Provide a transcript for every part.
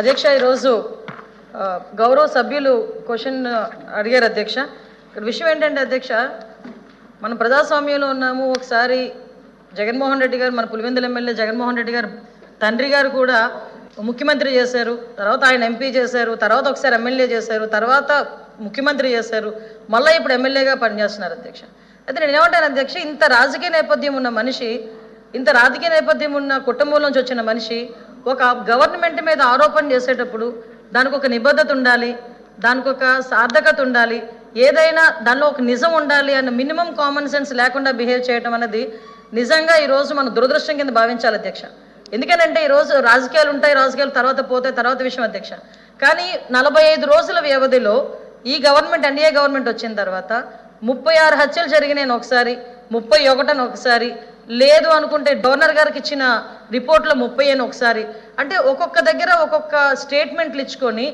అధ్యక్ష ఈరోజు గౌరవ సభ్యులు క్వశ్చన్ అడిగారు అధ్యక్ష. ఇక్కడ విషయం ఏంటంటే అధ్యక్ష మనం ప్రజాస్వామ్యంలో ఉన్నాము. ఒకసారి జగన్మోహన్ రెడ్డి గారు మన పులివెందుల ఎమ్మెల్యే జగన్మోహన్ రెడ్డి గారు తండ్రి గారు కూడా ముఖ్యమంత్రి చేశారు. తర్వాత ఆయన ఎంపీ చేశారు. తర్వాత ఒకసారి ఎమ్మెల్యే చేశారు. తర్వాత ముఖ్యమంత్రి చేశారు. మళ్ళీ ఇప్పుడు ఎమ్మెల్యేగా పనిచేస్తున్నారు అధ్యక్ష. అయితే నేను ఏమంటాను అధ్యక్ష ఇంత రాజకీయ నేపథ్యం ఉన్న మనిషి ఇంత రాజకీయ నేపథ్యం ఉన్న కుటుంబం నుంచి వచ్చిన మనిషి ఒక గవర్నమెంట్ మీద ఆరోపణ చేసేటప్పుడు దానికి ఒక నిబద్ధత ఉండాలి దానికి ఒక సార్థకత ఉండాలి ఏదైనా దానిలో ఒక నిజం ఉండాలి అన్న మినిమం కామన్ సెన్స్ లేకుండా బిహేవ్ చేయడం అనేది నిజంగా ఈరోజు మనం దురదృష్టం కింద భావించాలి అధ్యక్ష. ఎందుకనంటే ఈరోజు రాజకీయాలు ఉంటాయి రాజకీయాలు తర్వాత పోతే తర్వాత విషయం అధ్యక్ష. కానీ నలభై ఐదు రోజుల వ్యవధిలో ఈ గవర్నమెంట్ ఎన్డీఏ గవర్నమెంట్ వచ్చిన తర్వాత ముప్పై ఆరు హత్యలు జరిగినాయి ఒకసారి ముప్పై ఒకటని ఒకసారి లేదు అనుకుంటే గవర్నర్ గారికి ఇచ్చిన రిపోర్ట్లో ముప్పై అని ఒకసారి. అంటే ఒక్కొక్క దగ్గర ఒక్కొక్క స్టేట్మెంట్లు ఇచ్చుకొని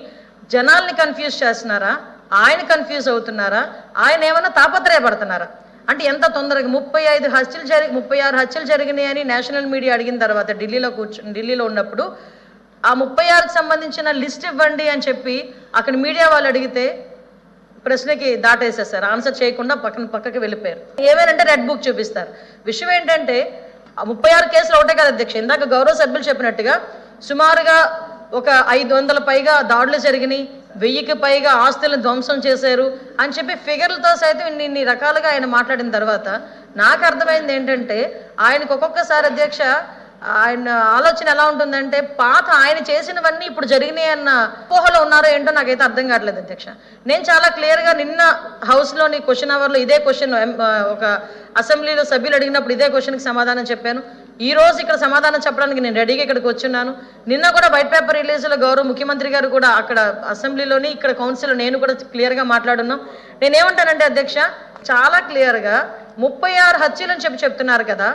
జనాల్ని కన్ఫ్యూజ్ చేస్తున్నారా? ఆయన కన్ఫ్యూజ్ అవుతున్నారా? ఆయన ఏమైనా తాపత్రయపడుతున్నారా? అంటే ఎంత తొందరగా ముప్పై ఐదు హత్యలు జరిగి ముప్పై ఆరు హత్యలు జరిగినాయి అని నేషనల్ మీడియా అడిగిన తర్వాత ఢిల్లీలో కూర్చొని ఢిల్లీలో ఉన్నప్పుడు ఆ ముప్పై ఆరుకు సంబంధించిన లిస్ట్ ఇవ్వండి అని చెప్పి అక్కడ మీడియా వాళ్ళు అడిగితే ప్రశ్నకి దాటేసేస్తారు. ఆన్సర్ చేయకుండా పక్కన పక్కకి వెళ్ళిపోయారు. ఏమేనంటే రెడ్ బుక్ చూపిస్తారు. విషయం ఏంటంటే ముప్పై ఆరు కేసులు ఒకటే కదా అధ్యక్ష. ఇందాక గౌరవ సభ్యులు చెప్పినట్టుగా సుమారుగా ఒక ఐదు వందల పైగా దాడులు జరిగినాయి. వెయ్యికి పైగా ఆస్తులను ధ్వంసం చేశారు అని చెప్పి ఫిగర్లతో సైతం ఇన్ని ఇన్ని రకాలుగా ఆయన మాట్లాడిన తర్వాత నాకు అర్థమైంది ఏంటంటే ఆయనకు ఒక్కొక్కసారి అధ్యక్ష ఆయన ఆలోచన ఎలా ఉంటుందంటే పాత ఆయన చేసినవన్నీ ఇప్పుడు జరిగినాయి అన్న ఊహలో ఉన్నారో ఏంటో నాకైతే అర్థం కావట్లేదు అధ్యక్ష. నేను చాలా క్లియర్గా నిన్న హౌస్లోని క్వశ్చన్ అవర్లో ఇదే క్వశ్చన్ ఒక అసెంబ్లీలో సభ్యులు అడిగినప్పుడు ఇదే క్వశ్చన్కి సమాధానం చెప్పాను. ఈ రోజు ఇక్కడ సమాధానం చెప్పడానికి నేను రెడీగా ఇక్కడికి వచ్చున్నాను. నిన్న కూడా వైట్ పేపర్ రిలీజ్లో గౌరవ ముఖ్యమంత్రి గారు కూడా అక్కడ అసెంబ్లీలోని ఇక్కడ కౌన్సిల్ నేను కూడా క్లియర్గా మాట్లాడున్నాం. నేనేమంటానంటే అధ్యక్ష చాలా క్లియర్గా ముప్పై ఆరు హత్యలు అని చెప్పి చెప్తున్నారు కదా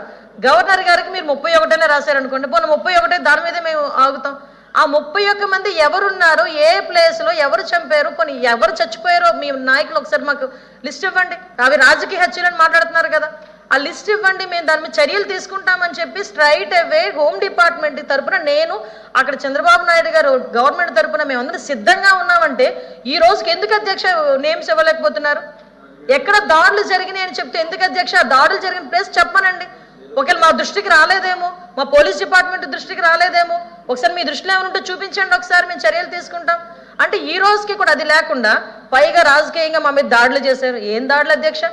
గవర్నర్ గారికి మీరు ముప్పై ఒకటనే రాశారనుకోండి. పోనీ ముప్పై ఒకటే దాని మీదే మేము ఆగుతాం. ఆ ముప్పై ఒక్క మంది ఎవరున్నారు ఏ ప్లేస్లో ఎవరు చంపారు పోనీ ఎవరు చచ్చిపోయారో మీ నాయకులు ఒకసారి మాకు లిస్ట్ ఇవ్వండి. అవి రాజకీయ హత్యలను మాట్లాడుతున్నారు కదా. ఆ లిస్ట్ ఇవ్వండి మేము దాని మీద చర్యలు తీసుకుంటామని చెప్పి స్ట్రైట్ అవే హోమ్ డిపార్ట్మెంట్ తరపున నేను అక్కడ చంద్రబాబు నాయుడు గారు గవర్నమెంట్ తరపున మేమందరం సిద్ధంగా ఉన్నామంటే ఈ రోజుకి ఎందుకు అధ్యక్ష నేమ్స్ ఇవ్వలేకపోతున్నారు? ఎక్కడ దాడులు జరిగినాయి అని చెప్తే ఎందుకు అధ్యక్ష? ఆ దాడులు జరిగిన ప్లేస్ చెప్పనండి ఒకవేళ మా దృష్టికి రాలేదేమో మా పోలీస్ డిపార్ట్మెంట్ దృష్టికి రాలేదేమో ఒకసారి మీ దృష్టిలో ఏమైనా ఉంటే చూపించండి ఒకసారి మేము చర్యలు తీసుకుంటాం. అంటే ఈ రోజుకి కూడా అది లేకుండా పైగా రాజకీయంగా మా మీద దాడులు చేశారు. ఏం దాడులు అధ్యక్ష?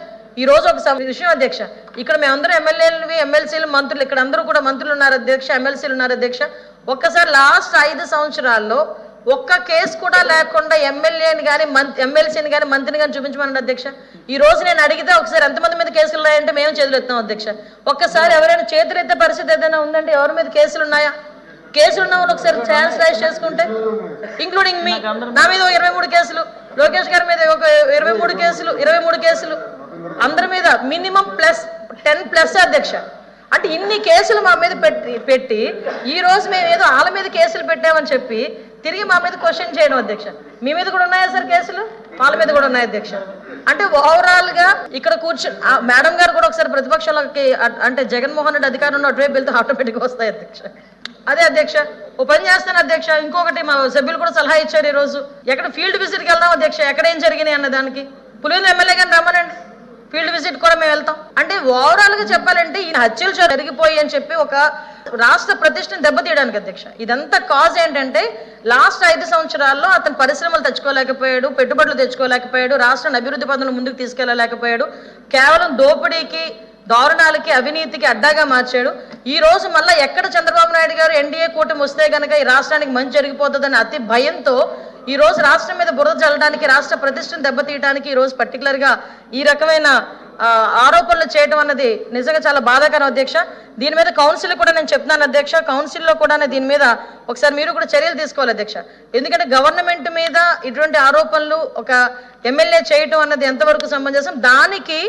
ఈ రోజు ఒక విషయం అధ్యక్ష ఇక్కడ మేమందరం ఎమ్మెల్యేలు ఎమ్మెల్సీలు మంత్రులు ఇక్కడ అందరూ కూడా మంత్రులు ఉన్నారు అధ్యక్ష ఎమ్మెల్సీలు ఉన్నారు అధ్యక్ష. ఒక్కసారి లాస్ట్ ఐదు సంవత్సరాల్లో ఒక్క కేసు కూడా లేకుండా ఎమ్మెల్యేని కానీ ఎమ్మెల్సీని కానీ మంత్రిని కానీ చూపించమన్నాడు అధ్యక్ష. ఈ రోజు నేను అడిగితే ఒకసారి ఎంతమంది మీద కేసులు ఉన్నాయంటే మేము చేతులెత్తాం అధ్యక్ష. ఒక్కసారి ఎవరైనా చేతులు ఎత్తే పరిస్థితి ఏదైనా ఉందంటే ఎవరి మీద కేసులు ఉన్నాయా? కేసులు ఉన్న ఒకసారి ఛాన్స్ రైజ్ చేసుకుంటే ఇంక్లూడింగ్ మీ నా మీద ఒక ఇరవై మూడు కేసులు లోకేష్ గారి మీద ఒక ఇరవై మూడు కేసులు ఇరవై మూడు కేసులు. అందరి మీద మినిమం ప్లస్ టెన్ ప్లస్ అధ్యక్ష. అంటే ఇన్ని కేసులు మా మీద పెట్టి పెట్టి ఈ రోజు మేము ఏదో వాళ్ళ మీద కేసులు పెట్టామని చెప్పి తిరిగి మా మీద క్వశ్చన్ చేయడం అధ్యక్ష. మీ మీద కూడా ఉన్నాయా సార్ కేసులు? వాళ్ళ మీద కూడా ఉన్నాయి అధ్యక్ష. అంటే ఓవరాల్గా ఇక్కడ కూర్చొని ఆ మేడం గారు కూడా ఒకసారి ప్రతిపక్షాలకి అంటే జగన్మోహన్ రెడ్డి అధికారంలో అటువైపు వెళ్తే ఆటోమేటిక్గా వస్తాయి అధ్యక్ష. అదే అధ్యక్ష ఓ పని చేస్తాను అధ్యక్ష. ఇంకొకటి మా సభ్యులు కూడా సలహా ఇచ్చారు ఈ రోజు ఎక్కడ ఫీల్డ్ విజిట్కి వెళ్దాం అధ్యక్ష? ఎక్కడ ఏం జరిగినాయి అన్న దానికి? పులివెందు ఎమ్మెల్యే గారిని రమ్మనండి. ఫీల్డ్ విజిట్ కూడా మేము వెళ్తాం. అంటే ఓవరాల్గా చెప్పాలంటే ఈ హత్యలు జరిగిపోయి అని చెప్పి ఒక రాష్ట్ర ప్రతిష్టను దెబ్బతీయడానికి అధ్యక్ష. ఇదంతా కాజ్ ఏంటంటే లాస్ట్ ఐదు సంవత్సరాల్లో అతను పరిశ్రమలు తెచ్చుకోలేకపోయాడు పెట్టుబడులు తెచ్చుకోలేకపోయాడు రాష్ట్రాన్ని అభివృద్ధి పథంలో ముందుకు తీసుకెళ్ళలేకపోయాడు కేవలం దోపిడీకి దారుణాలకి అవినీతికి అడ్డాగా మార్చాడు. ఈ రోజు మళ్ళీ ఎక్కడ చంద్రబాబు నాయుడు గారు ఎన్డీఏ కూటమి వస్తే గనక ఈ రాష్ట్రానికి మంచి జరిగిపోతుందని అతి భయంతో ఈ రోజు రాష్ట్రం మీద బురద చల్లడానికి రాష్ట్ర ప్రతిష్టను దెబ్బతీయడానికి ఈ రోజు పర్టికులర్గా ఈ రకమైన ఆరోపణలు చేయడం అన్నది నిజంగా చాలా బాధాకరం అధ్యక్ష. దీని మీద కౌన్సిల్ కూడా నేను చెప్తున్నాను అధ్యక్ష. కౌన్సిల్లో కూడా దీని మీద ఒకసారి మీరు కూడా చర్యలు తీసుకోవాలి అధ్యక్ష. ఎందుకంటే గవర్నమెంట్ మీద ఇటువంటి ఆరోపణలు ఒక ఎమ్మెల్యే చేయటం అన్నది ఎంతవరకు సంబంధించం దానికి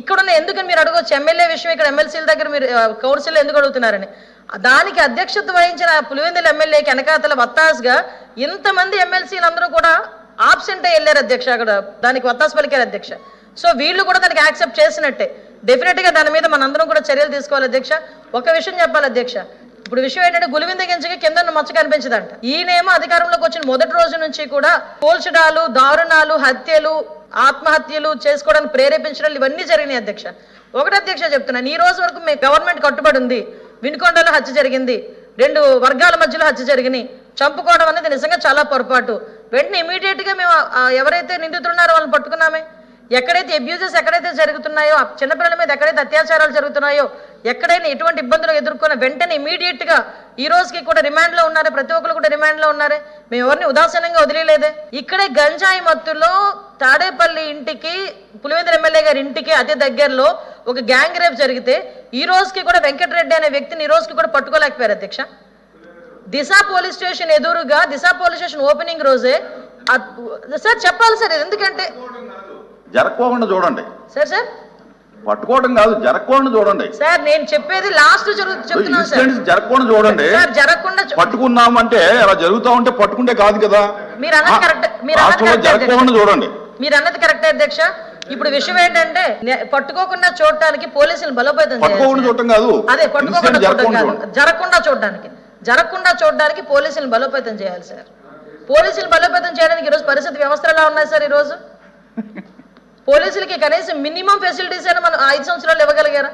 ఇక్కడున్న ఎందుకని మీరు అడగవచ్చు ఎమ్మెల్యే విషయం ఇక్కడ ఎమ్మెల్సీల దగ్గర మీరు కౌన్సిల్ ఎందుకు అడుగుతున్నారని. దానికి అధ్యక్షత వహించిన పులివెందుల ఎమ్మెల్యేకి వెనకాతల వత్తాస్గా ఇంతమంది ఎమ్మెల్సీలు అందరూ కూడా ఆబ్సెంట్ వెళ్ళారు అధ్యక్ష అక్కడ. దానికి వత్తాసు పలికారు అధ్యక్ష. సో వీళ్ళు కూడా దానికి యాక్సెప్ట్ చేసినట్టే. డెఫినెట్గా దాని మీద మనందరం కూడా చర్యలు తీసుకోవాలి అధ్యక్ష. ఒక విషయం చెప్పాలి అధ్యక్ష. ఇప్పుడు విషయం ఏంటంటే గులివింద గింజకి కింద మచ్చ కనిపించదంట. ఈయనేమో అధికారంలోకి వచ్చిన మొదటి రోజు నుంచి కూడా పోల్చడాలు దారుణాలు హత్యలు ఆత్మహత్యలు చేసుకోవడానికి ప్రేరేపించడాలు ఇవన్నీ జరిగినాయి అధ్యక్ష. ఒకటి అధ్యక్ష చెప్తున్నాను ఈ రోజు వరకు మీ గవర్నమెంట్ కట్టుబడి ఉంది. వినుకొండలో హత్య జరిగింది. రెండు వర్గాల మధ్యలో హత్య జరిగినాయి. చంపుకోవడం అనేది నిజంగా చాలా పొరపాటు. వెంటనే ఇమీడియట్గా మేము ఎవరైతే నిందితులు ఉన్నారో వాళ్ళని పట్టుకున్నామే. ఎక్కడైతే అబ్యూజెస్ ఎక్కడైతే జరుగుతున్నాయో ఆ చిన్నపిల్లల మీద ఎక్కడైతే అత్యాచారాలు జరుగుతున్నాయో ఎక్కడైనా ఎటువంటి ఇబ్బందులు ఎదుర్కొన్న వెంటనే ఇమీడియట్గా ఈ రోజుకి కూడా రిమాండ్లో ఉన్నారే ప్రతి ఒక్కరు కూడా రిమాండ్లో ఉన్నారే. మేము ఎవరిని ఉదాసీనంగా వదిలేలేదే ఇక్కడే గంజాయి మత్తులో తాడేపల్లి ఇంటికి పులివేంద్ర ఎమ్మెల్యే గారి ఇంటికి అతి దగ్గరలో ఒక గ్యాంగ్ రేప్ జరిగితే ఈ రోజుకి కూడా వెంకటరెడ్డి అనే వ్యక్తిని ఈ రోజుకి కూడా పట్టుకోలేకపోయారు అధ్యక్ష. దిశ పోలీస్ స్టేషన్ ఎదురుగా దిశ పోలీస్ స్టేషన్ ఓపెనింగ్ రోజే సార్ చెప్పాలి సార్ ఎందుకంటే జరక్కోకుండా చూడండి. Sir sir. పట్టుకోవడం కాదు జరక్కోకుండా చూడండి. సార్ నేను చెప్పేది లాస్ట్ జరగకుండా చూడండి. జరగకుండా పట్టుకున్నామంటే అలా జరుగుతా ఉంటే పట్టుకుంటే కాదు కదా. మీరు అన్నది కరెక్ట్ మీరు జరగకుండా చూడండి. మీరు అన్నది కరెక్టే అధ్యక్ష. ఇప్పుడు విషయం ఏంటంటే పట్టుకోకుండా చూడటానికి పోలీసులు బలోపేతం పట్టుకోకుండా. చూడటం కాదు. అదే పట్టుకోకుండా చూడటం జరగకుండా కాదు. జరగకుండా చూడడానికి జరగకుండా చూడడానికి పోలీసులు బలోపేతం చేయాలి సార్. పోలీసులు బలోపేతం చేయడానికి ఈరోజు పరిస్థితి వ్యవస్థలు ఎలా ఉన్నాయి సార్ ఈరోజు? పోలీసులకి కనీసం మినిమం ఫెసిలిటీస్ అయినా మనం ఐదు సంవత్సరాలు ఇవ్వగలిగారా?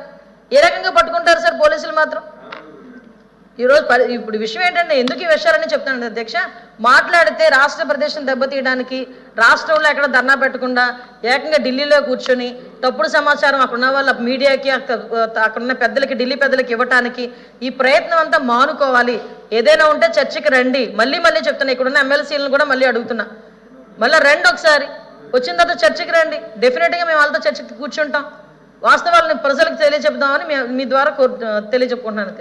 ఏ రకంగా పట్టుకుంటారు సార్ పోలీసులు మాత్రం? ఈరోజు పరి ఇప్పుడు విషయం ఏంటంటే ఎందుకు ఈ విషయాలని చెప్తాను అధ్యక్ష? మాట్లాడితే రాష్ట్ర ప్రదేశం దెబ్బతీయడానికి రాష్ట్రంలో ఎక్కడ ధర్నా పెట్టకుండా ఏకంగా ఢిల్లీలో కూర్చొని తప్పుడు సమాచారం అక్కడున్న వాళ్ళ మీడియాకి అక్కడున్న అక్కడ పెద్దలకి ఢిల్లీ పెద్దలకి ఇవ్వటానికి ఈ ప్రయత్నం అంతా మానుకోవాలి. ఏదైనా ఉంటే చర్చకి రండి. మళ్ళీ మళ్ళీ చెప్తున్నా ఇక్కడున్న ఎమ్మెల్సీలను కూడా మళ్ళీ అడుగుతున్నా. మళ్ళీ రండి ఒకసారి. వచ్చిన తర్వాత చర్చకి రండి. డెఫినెట్గా మేము వాళ్ళతో చర్చకి కూర్చుంటాం. వాస్తవాలను ప్రజలకు తెలియజెప్దామని మీ- మీ ద్వారా తెలియజెప్పుకుంటున్నాను.